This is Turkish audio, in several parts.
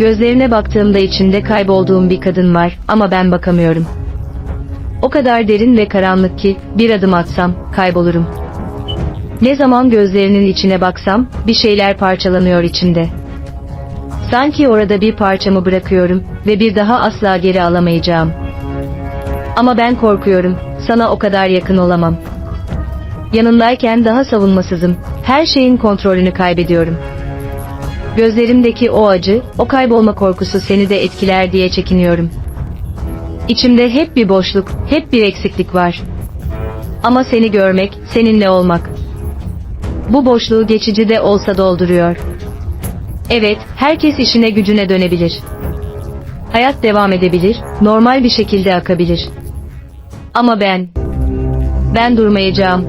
Gözlerine baktığımda içinde kaybolduğum bir kadın var ama ben bakamıyorum. O kadar derin ve karanlık ki bir adım atsam kaybolurum. Ne zaman gözlerinin içine baksam bir şeyler parçalanıyor içinde. Sanki orada bir parçamı bırakıyorum ve bir daha asla geri alamayacağım. Ama ben korkuyorum, sana o kadar yakın olamam. Yanındayken daha savunmasızım, her şeyin kontrolünü kaybediyorum. Gözlerimdeki o acı, o kaybolma korkusu seni de etkiler diye çekiniyorum. İçimde hep bir boşluk, hep bir eksiklik var. Ama seni görmek, seninle olmak. Bu boşluğu geçici de olsa dolduruyor. Evet, herkes işine gücüne dönebilir. Hayat devam edebilir, normal bir şekilde akabilir. Ama ben, ben durmayacağım.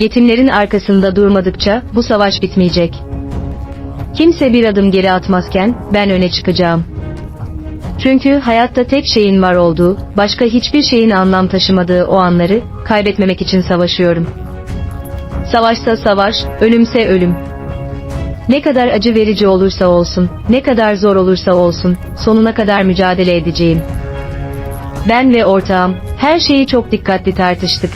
Yetimlerin arkasında durmadıkça bu savaş bitmeyecek. Kimse bir adım geri atmazken ben öne çıkacağım. Çünkü hayatta tek şeyin var olduğu, başka hiçbir şeyin anlam taşımadığı o anları kaybetmemek için savaşıyorum. Savaşsa savaş, ölümse ölüm. Ne kadar acı verici olursa olsun, ne kadar zor olursa olsun, sonuna kadar mücadele edeceğim. Ben ve ortağım, her şeyi çok dikkatli tartıştık.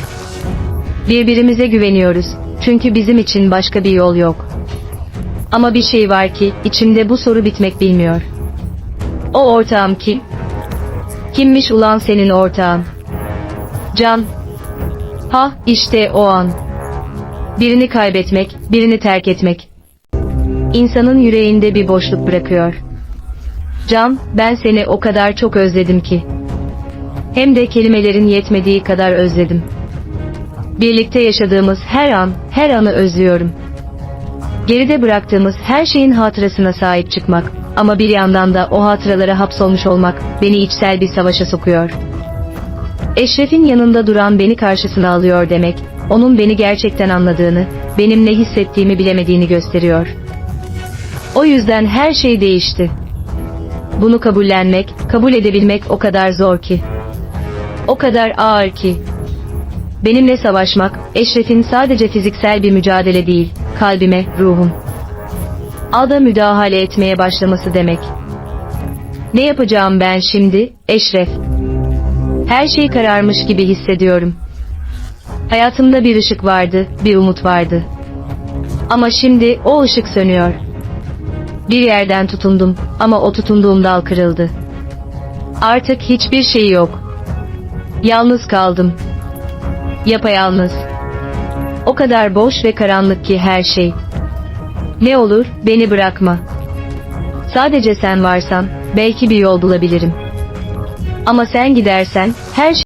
Birbirimize güveniyoruz, çünkü bizim için başka bir yol yok. Ama bir şey var ki, içimde bu soru bitmek bilmiyor. O ortağım kim? Kimmiş ulan senin ortağın? Can. Ha, işte o an. Birini kaybetmek, birini terk etmek. İnsanın yüreğinde bir boşluk bırakıyor. Can, ben seni o kadar çok özledim ki. Hem de kelimelerin yetmediği kadar özledim. Birlikte yaşadığımız her an, her anı özlüyorum. Geride bıraktığımız her şeyin hatırasına sahip çıkmak ama bir yandan da o hatıralara hapsolmuş olmak beni içsel bir savaşa sokuyor. Eşref'in yanında duran beni karşısına alıyor demek, onun beni gerçekten anladığını, benim ne hissettiğimi bilemediğini gösteriyor. O yüzden her şey değişti. Bunu kabullenmek, kabul edebilmek o kadar zor ki. O kadar ağır ki. Benimle savaşmak, Eşref'in sadece fiziksel bir mücadele değil, kalbime, ruhum. Alda müdahale etmeye başlaması demek. Ne yapacağım ben şimdi, Eşref? Her şey kararmış gibi hissediyorum. Hayatımda bir ışık vardı, bir umut vardı. Ama şimdi o ışık sönüyor. Bir yerden tutundum ama o tutunduğum dal kırıldı. Artık hiçbir şey yok. Yalnız kaldım. Yapayalnız. O kadar boş ve karanlık ki her şey. Ne olur beni bırakma. Sadece sen varsan belki bir yol bulabilirim. Ama sen gidersen her şey